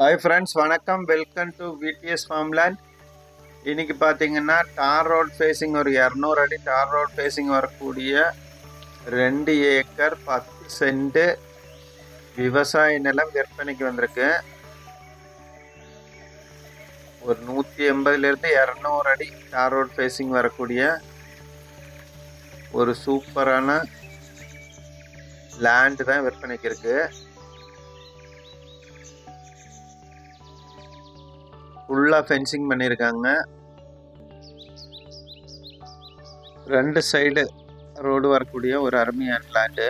Hi friends வணக்கம். Welcome to VTS farmland இன்னைக்கு பார்த்தீங்கன்னா டார் ரோட் ஃபேஸிங் ஒரு இரநூறு அடி டார் ரோட் ஃபேஸிங் வரக்கூடிய ரெண்டு ஏக்கர் பத்து சென்ட் விவசாய நிலம் விற்பனைக்கு வந்திருக்கு. ஒரு நூற்றி எண்பதுலேருந்து இரநூறு அடி டார் ரோட் ஃபேஸிங் வரக்கூடிய ஒரு சூப்பரான லேண்டு தான் விற்பனைக்கு இருக்குது ஃபுல்லாக ஃபென்சிங் பண்ணியிருக்காங்க ரெண்டு சைடு ரோடு வரக்கூடிய ஒரு அருமையான லேண்டு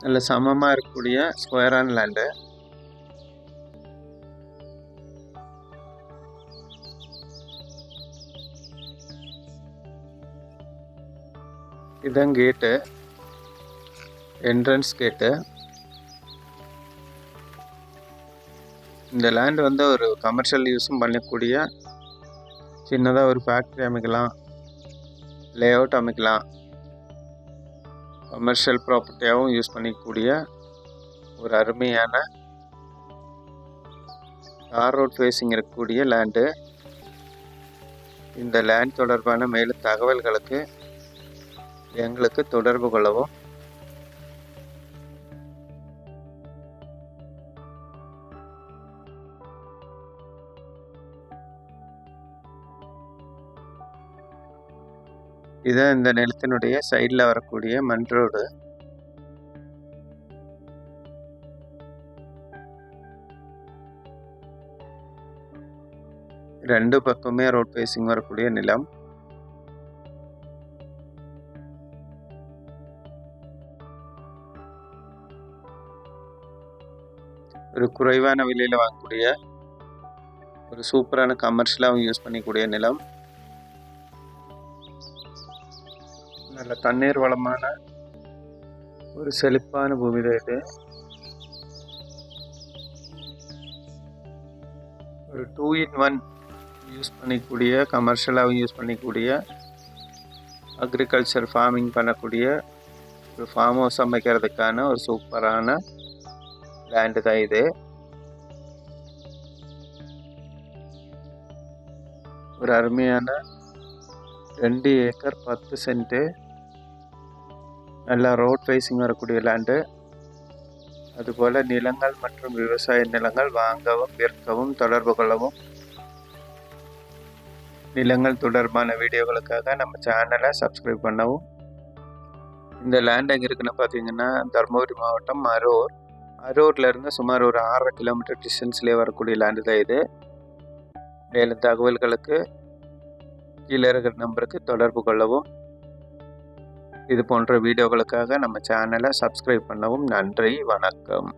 நல்ல சமமாக இருக்கக்கூடிய ஸ்கொயரான லேண்டு இதுதான் கேட்டு என்ட்ரன்ஸ் கேட்டு இந்த லேண்ட் வந்து ஒரு கமர்ஷியல் யூஸும் பண்ணக்கூடிய சின்னதாக ஒரு ஃபேக்ட்ரி அமைக்கலாம். லே அவுட் அமைக்கலாம். கமர்ஷியல் ப்ராப்பர்ட்டியாகவும் யூஸ் பண்ணிக்கக்கூடிய ஒரு அருமையான கார் ரோட் ஃபேஸிங் இருக்கக்கூடிய லேண்டு இந்த லேண்ட் தொடர்பான மேலும் தகவல்களுக்கு எங்களுக்கு தொடர்பு கொள்ளவும் இதான் இந்த நிலத்தினுடைய சைடில் வரக்கூடிய மண் ரோடு ரெண்டு பக்கமே ரோட் பேசிங் வரக்கூடிய நிலம். ஒரு குறைவான விலையில் வாங்கக்கூடிய ஒரு சூப்பரான கமர்ஷியலாகவும் யூஸ் பண்ணிக்கூடிய நிலம். நல்ல தண்ணீர் வளமான ஒரு செழிப்பான பூமி தான் இது. ஒரு டூ இன் ஒன் யூஸ் பண்ணிக்கூடிய கமர்ஷியலாகவும் யூஸ் பண்ணிக்கூடிய அக்ரிகல்ச்சர் ஃபார்மிங் பண்ணக்கூடிய ஒரு ஃபார்ம் ஹவுஸ் அமைக்கிறதுக்கான ஒரு சூப்பரான லேண்டு தான் இது. ஒரு அருமையான ரெண்டு ஏக்கர் பத்து சென்ட்டு நல்லா ரோட் ஃபேஸிங் வரக்கூடிய லேண்டு அதுபோல் நிலங்கள் மற்றும் விவசாய நிலங்கள் வாங்கவும் விற்கவும் தொடர்பு கொள்ளவும். நிலங்கள் தொடர்பான வீடியோகளுக்காக நம்ம சேனலை சப்ஸ்கிரைப் பண்ணவும். இந்த லேண்ட் எங்கே இருக்குன்னு பார்த்தீங்கன்னா தருமபுரி மாவட்டம் அரூர். அரூர்லேருந்து சுமார் ஒரு ஆறரை கிலோமீட்டர் டிஸ்டன்ஸ்லேயே வரக்கூடிய லேண்டு தான் இது. மேலும் தகவல்களுக்கு கீழே இருக்கிற நம்பருக்கு தொடர்பு கொள்ளவும். இது போன்ற வீடியோகளுக்காக நம்ம சேனலை சப்ஸ்கிரைப் பண்ணவும் நன்றி வணக்கம்.